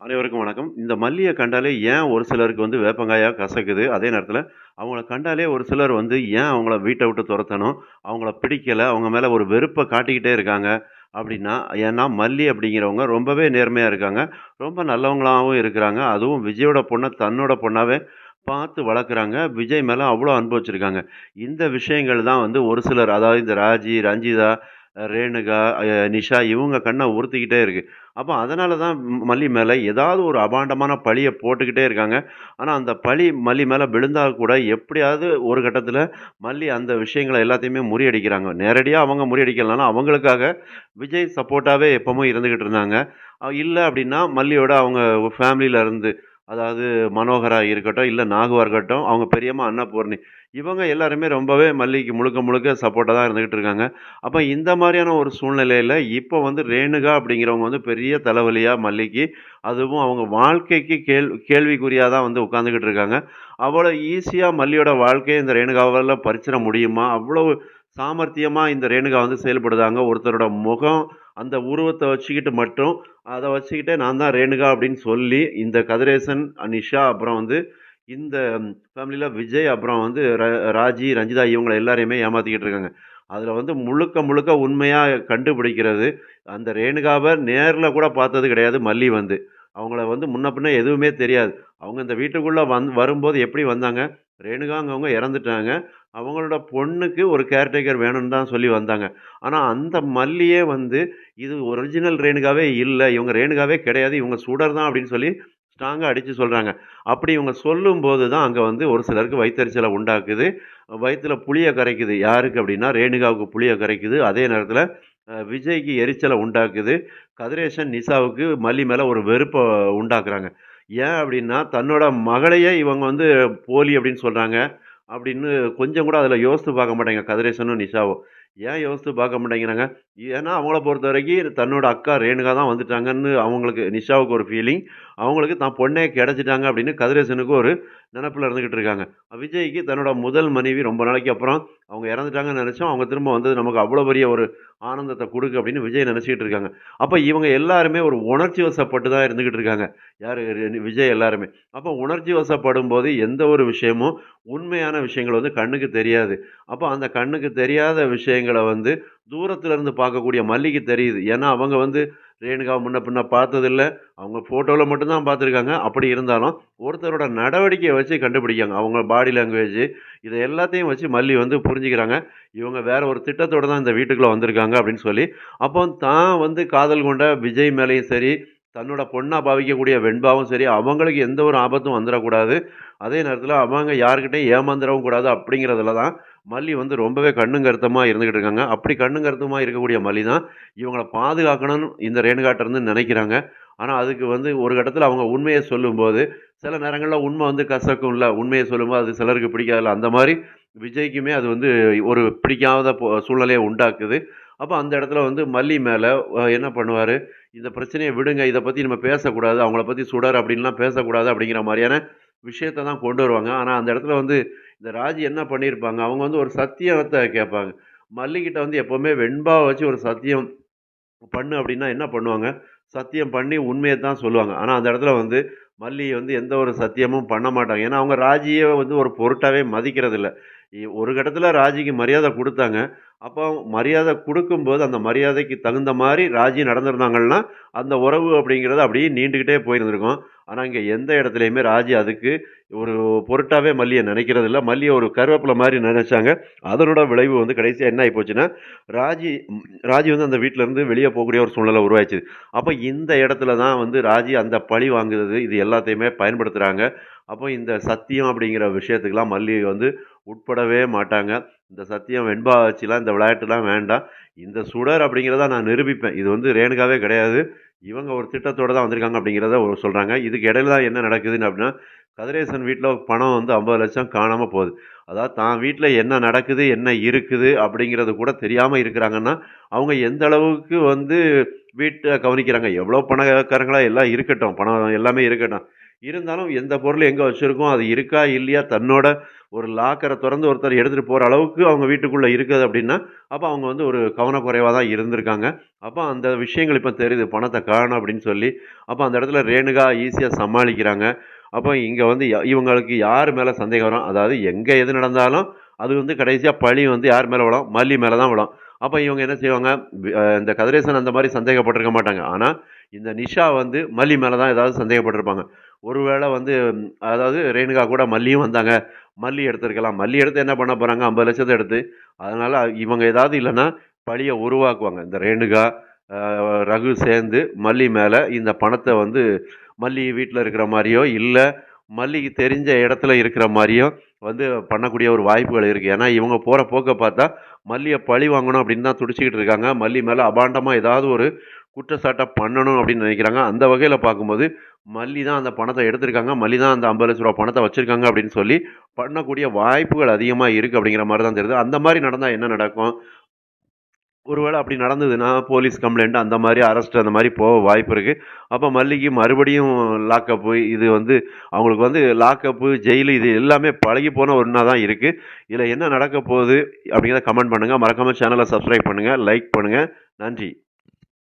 அனைவருக்கும் வணக்கம். இந்த மல்லியை கண்டாலே ஏன் ஒரு சிலருக்கு வந்து வேப்பங்காயாக கசக்குது? அதே நேரத்தில் அவங்கள கண்டாலே ஒரு சிலர் வந்து ஏன் அவங்கள வீட்டை விட்டு துரத்தணும் அவங்கள பிடிக்கலை அவங்க மேலே ஒரு வெறுப்பை காட்டிக்கிட்டே இருக்காங்க. அப்படின்னா ஏன்னா மல்லி அப்படிங்கிறவங்க ரொம்பவே நேர்மையாக இருக்காங்க. ரொம்ப நல்லவங்களாகவும் இருக்கிறாங்க. அதுவும் விஜயோட பொண்ணை தன்னோட பொண்ணாவே பார்த்து வளர்க்குறாங்க. விஜய் மேலே அவ்வளோ அனுபவிச்சிருக்காங்க இந்த விஷயங்கள் தான் வந்து ஒரு சிலர் அதாவது இந்த ராஜி, ரஞ்சிதா, ரேணுகா, நிஷா இவங்க கண்ணை உறுத்திக்கிட்டே இருக்குது அப்போ அதனால தான் மல்லி மேலே ஏதாவது ஒரு அபாண்டமான பழியை போட்டுக்கிட்டே இருக்காங்க. ஆனால் அந்த பழி மல்லி மேலே விழுந்தால் கூட எப்படியாவது ஒரு கட்டத்தில் மல்லி அந்த விஷயங்களை எல்லாத்தையுமே முறியடிக்கிறாங்க. நேரடியாக அவங்க முறியடிக்கலனாலும் அவங்களுக்காக விஜய் சப்போர்ட்டாகவே எப்பவும் இருந்துக்கிட்டு இருந்தாங்க. இல்லை அப்படின்னா மல்லியோட அவங்க ஃபேமிலில இருந்து அதாவது மனோகரா இருக்கட்டும், இல்லை நாகுவா இருக்கட்டும், அவங்க பெரியம்மா அன்னபூர்ணி இவங்க எல்லாருமே ரொம்பவே மல்லிகைக்கு முழுக்க முழுக்க சப்போர்ட்டாக தான் இருந்துகிட்டு இருக்காங்க. அப்போ இந்த மாதிரியான ஒரு சூழ்நிலையில் இப்போ வந்து ரேணுகா அப்படிங்கிறவங்க வந்து பெரிய தலைவலியாக மல்லிக்கு. அதுவும் அவங்க வாழ்க்கைக்கு கேள் கேள்விக்குறியாக தான் வந்து உட்காந்துக்கிட்டு இருக்காங்க. அவ்வளோ ஈஸியாக மல்லியோட வாழ்க்கையை இந்த ரேணுகாவால பறிச்சிட முடியுமா? அவ்வளோ சாமர்த்தியமாக இந்த ரேணுகா வந்து செயல்படுதாங்க. ஒருத்தரோட முகம், அந்த உருவத்தை வச்சுக்கிட்டு மட்டும், அதை வச்சுக்கிட்டே நான் தான் ரேணுகா அப்படின்னு சொல்லி, இந்த கதிரேசன், நிஷா அப்புறம் வந்து இந்த ஃபேமிலியில் விஜய் அப்புறம் வந்து ர ராஜி, ரஞ்சிதா இவங்களை எல்லாரையுமே ஏமாத்திக்கிட்டு இருக்காங்க. அதில் வந்து முழுக்க முழுக்க உண்மையாக கண்டுபிடிக்கிறது, அந்த ரேணுகாவை நேரில் கூட பார்த்தது கிடையாது மல்லி வந்து. அவங்கள வந்து முன்ன பின்ன எதுவுமே தெரியாது. அவங்க இந்த வீட்டுக்குள்ளே வந் வரும்போது எப்படி வந்தாங்க? ரேணுகாங்கிறவங்க இறந்துட்டாங்க. அவங்களோட பொண்ணுக்கு ஒரு கேர்டேக்கர் வேணும்னு தான் சொல்லி வந்தாங்க. ஆனால் அந்த மல்லியே வந்து இது ஒரிஜினல் ரேணுகாவே இல்லை இவங்க ரேணுகாவே கிடையாது. இவங்க சுடர் தான் அப்படின்னு சொல்லி ஸ்ட்ராங்காக அடித்து சொல்கிறாங்க அப்படி இவங்க சொல்லும்போது தான் அங்கே வந்து ஒரு சிலருக்கு வயிற்றுச்சலை உண்டாக்குது. வயிற்றில் புளியை கரைக்குது. யாருக்கு அப்படின்னா ரேணுகாவுக்கு புளியை கரைக்குது. அதே நேரத்தில் விஜய்க்கு எரிச்சலை உண்டாக்குது. கதிரேசன், நிஷாவுக்கு மல்லி மேலே ஒரு வெறுப்பை உண்டாக்குறாங்க. ஏன் அப்படின்னா தன்னோட மகளையே இவங்க வந்து போலி அப்படின்னு சொல்கிறாங்க அப்படின்னு கொஞ்சம் கூட அதில் யோசித்து பார்க்க மாட்டேங்க கதிரேசனும், நிஷாவும். ஏன் யோசித்து பார்க்க மாட்டேங்கிறாங்க? ஏன்னா அவங்கள பொறுத்த வரைக்கும் தன்னோட அக்கா ரேணுகா தான் வந்துட்டாங்கன்னு அவங்களுக்கு நிஷாவுக்கு ஒரு ஃபீலிங். அவங்களுக்கு தான் பொண்ணே கிடைச்சிட்டாங்க அப்படின்னு கதிரேசனுக்கு ஒரு நினப்பில் இருந்துக்கிட்டு இருக்காங்க. விஜய்க்கு தன்னோட முதல் மனைவி ரொம்ப நாளைக்கு அப்புறம் அவங்க இறந்துட்டாங்கன்னு நினச்சோம் அவங்க திரும்ப வந்தது நமக்கு அவ்வளோ பெரிய ஒரு ஆனந்தத்தை கொடுக்கு அப்படின்னு விஜய் நினச்சிக்கிட்டு இருக்காங்க. அப்போ இவங்க எல்லாருமே ஒரு உணர்ச்சி வசப்பட்டு தான் இருந்துக்கிட்டு இருக்காங்க. யார் விஜய் எல்லாருமே. அப்போ உணர்ச்சி வசப்படும்போது எந்த ஒரு விஷயமும் உண்மையான விஷயங்கள் வந்து கண்ணுக்கு தெரியாது. அப்போ அந்த கண்ணுக்கு தெரியாத விஷயங்களை வந்து தூரத்துலேருந்து பார்க்கக்கூடிய மல்லிகை தெரியுது. ஏன்னா அவங்க வந்து ரேணுகாவை முன்ன பின்ன பார்த்ததில்ல. அவங்க ஃபோட்டோவில் மட்டும்தான் பார்த்துருக்காங்க. அப்படி இருந்தாலும் ஒருத்தரோட நடவடிக்கையை வச்சு கண்டுபிடிக்காங்க. அவங்க பாடி லாங்குவேஜ் இதை எல்லாத்தையும் வச்சு மல்லி வந்து புரிஞ்சுக்கிறாங்க. இவங்க வேறு ஒரு திட்டத்தோட தான் இந்த வீட்டுக்குள்ளே வந்திருக்காங்க அப்படின்னு சொல்லி. அப்போ தான் வந்து காதல் கொண்ட விஜய் மேலேயும் சரி, தன்னோட பொண்ணாக பாவிக்கக்கூடிய வெண்பாவும் சரி, அவங்களுக்கு எந்த ஒரு ஆபத்தும் வந்துடக்கூடாது அதே நேரத்தில் அவங்க யார்கிட்டயும் ஏமாந்துடவும் கூடாது அப்படிங்கிறதுல தான் மல்லி வந்து ரொம்பவே கண்ணும் இருந்துக்கிட்டு இருக்காங்க. அப்படி கண்ணும் கருத்தமாக இருக்கக்கூடிய மல்லி தான் இவங்களை பாதுகாக்கணும்னு இந்த ரேணுகாட்ட நினைக்கிறாங்க ஆனால் அதுக்கு வந்து ஒரு கட்டத்தில் அவங்க உண்மையை சொல்லும்போது, சில நேரங்களில் உண்மை வந்து கசக்கும் இல்லை உண்மையை சொல்லும்போது அது சிலருக்கு பிடிக்காதுல்ல. அந்த மாதிரி விஜய்க்குமே அது வந்து ஒரு பிடிக்காத சூழ்நிலையை உண்டாக்குது. அப்போ அந்த இடத்துல வந்து மல்லி மேலே என்ன பண்ணுவார் இந்த பிரச்சனையை விடுங்க. இதை பற்றி நம்ம பேசக்கூடாது. அவங்கள பற்றி சுடர் அப்படின்லாம் பேசக்கூடாது அப்படிங்கிற மாதிரியான விஷயத்தை தான் கொண்டு வருவாங்க. ஆனால் அந்த இடத்துல வந்து இந்த ராஜி என்ன பண்ணியிருப்பாங்க? அவங்க வந்து ஒரு சத்தியத்தை கேட்பாங்க. மல்லிகிட்ட வந்து எப்போவுமே வெண்பாவை வச்சு ஒரு சத்தியம் பண்ணு அப்படின்னா என்ன பண்ணுவாங்க? சத்தியம் பண்ணி உண்மையை தான் சொல்லுவாங்க. ஆனால் அந்த இடத்துல வந்து மல்லி வந்து எந்த ஒரு சத்தியமும் பண்ண மாட்டாங்க. ஏன்னா அவங்க ராஜியை வந்து ஒரு பொருட்டாகவே மதிக்கிறதில்ல. ஒரு கட்டத்தில் ராஜிக்கு மரியாதை கொடுத்தாங்க அப்போ மரியாதை கொடுக்கும்போது அந்த மரியாதைக்கு தகுந்த மாதிரி ராஜி நடந்திருந்தாங்கன்னா, அந்த உறவு அப்படிங்கிறது அப்படியே நீண்டுக்கிட்டே போயிருந்திருக்கும். ஆனால் இங்கே எந்த இடத்துலையுமே ராஜி அதுக்கு ஒரு பொருட்டாகவே மல்லியை நினைக்கிறது இல்லை மல்லியை ஒரு கருவேப்பிலை மாதிரி நினச்சாங்க அதனோட விளைவு வந்து கடைசியாக என்ன ஆகி போச்சுன்னா, ராஜி ராஜி வந்து அந்த வீட்டிலேருந்து இருந்து போகக்கூடிய ஒரு சூழ்நிலை உருவாயிடுச்சு அப்போ இந்த இடத்துல தான் வந்து ராஜி அந்த பழி வாங்குறது இது எல்லாத்தையுமே பயன்படுத்துகிறாங்க அப்போ இந்த சத்தியம் அப்படிங்கிற விஷயத்துக்குலாம் மல்லி வந்து உட்படவே மாட்டாங்க. இந்த சத்தியம் வெண்பா வச்சுலாம் இந்த விளையாட்டுலாம் வேண்டாம். இந்த சுடர் அப்படிங்கிறத நான் நிரூபிப்பேன். இது வந்து ரேணுகாவே கிடையாது. இவங்க ஒரு திட்டத்தோட தான் வந்திருக்காங்க அப்படிங்கிறத ஒரு சொல்கிறாங்க இதுக்கு இடையில தான் என்ன நடக்குதுன்னு அப்படின்னா, கதிரேசன் வீட்டில் பணம் வந்து ஐம்பது லட்சம் காணாமல் போகுது. அதாவது தான் வீட்டில் என்ன நடக்குது, என்ன இருக்குது அப்படிங்கிறது கூட தெரியாமல் இருக்கிறாங்கன்னா, அவங்க எந்த அளவுக்கு வந்து வீட்டை கவனிக்கிறாங்க. எவ்வளோ பணக்காரங்களாக எல்லாம் இருக்கட்டும். பணம் எல்லாமே இருக்கட்டும். இருந்தாலும் எந்த பொருள் எங்கே வச்சுருக்கோம் அது இருக்கா இல்லையா தன்னோட ஒரு லாக்கரை திறந்து ஒருத்தர் எடுத்துகிட்டு போகிற அளவுக்கு அவங்க வீட்டுக்குள்ளே இருக்குது அப்படின்னா அப்போ அவங்க வந்து ஒரு கவனக்குறைவாக தான் இருந்திருக்காங்க. அப்போ அந்த விஷயங்கள் இப்போ தெரியுது பணத்தை காணும் அப்படின்னு சொல்லி. அப்போ அந்த இடத்துல ரேணுகா ஈஸியாக சமாளிக்கிறாங்க. அப்போ இங்கே வந்து இவங்களுக்கு யார் மேலே சந்தேகம் வரும்? அதாவது எங்கே எது நடந்தாலும் அது வந்து கடைசியாக பழி வந்து யார் மேலே விடும் மல்லி மேலே தான் விழும். அப்போ இவங்க என்ன செய்வாங்க? இந்த கதிரேசன் அந்த மாதிரி சந்தேகப்பட்டிருக்க மாட்டாங்க. ஆனால் இந்த நிஷா வந்து மல்லி மேலே தான் ஏதாவது சந்தேகப்பட்டிருப்பாங்க. ஒருவேளை வந்து அதாவது ரேணுகா கூட மல்லியும் வந்தாங்க. மல்லி எடுத்திருக்கலாம். மல்லி எடுத்து என்ன பண்ண போகிறாங்க ஐம்பது லட்சத்தை எடுத்து. அதனால் இவங்க ஏதாவது இல்லைன்னா பழியை உருவாக்குவாங்க. இந்த ரேணுகா ரகு சேர்ந்து மல்லி மேலே இந்த பணத்தை வந்து மல்லி வீட்டில் இருக்கிற மாதிரியோ இல்லை மல்லிக்கு தெரிஞ்ச இடத்துல இருக்கிற மாதிரியோ வந்து பண்ணக்கூடிய ஒரு வாய்ப்புகள் இருக்குது ஏன்னா இவங்க போகிற போக்கை பார்த்தா மல்லியை பழி வாங்கணும் அப்படின்னு தான் துடிச்சிக்கிட்டு இருக்காங்க. மல்லி மேலே அபாண்டமாக ஏதாவது ஒரு குற்றச்சாட்டை பண்ணணும் அப்படின்னு நினைக்கிறாங்க. அந்த வகையில் பார்க்கும்போது மல்லி தான் அந்த பணத்தை எடுத்திருக்காங்க. மல்லி தான் அந்த ஐம்பது லட்ச ரூபா பணத்தை வச்சுருக்காங்க அப்படின்னு சொல்லி பண்ணக்கூடிய வாய்ப்புகள் அதிகமாக இருக்குது அப்படிங்கிற மாதிரி தான் தெரியுது. அந்த மாதிரி நடந்தால் என்ன நடக்கும்? ஒருவேளை அப்படி நடந்ததுன்னா போலீஸ் கம்ப்ளைண்ட் அந்த மாதிரி அரெஸ்ட் அந்த மாதிரி போக வாய்ப்பு இருக்குது அப்போ மல்லிக்கு மறுபடியும் லாக்கப்பு இது வந்து அவங்களுக்கு வந்து லாக்கப்பு ஜெயிலு இது எல்லாமே பழகி போன ஒன்றா தான் இருக்குது இதில் என்ன நடக்க போகுது அப்படிங்கிறத கமெண்ட் பண்ணுங்கள் மறக்காமல் சேனலை சப்ஸ்கிரைப் பண்ணுங்கள் லைக் பண்ணுங்கள் நன்றி.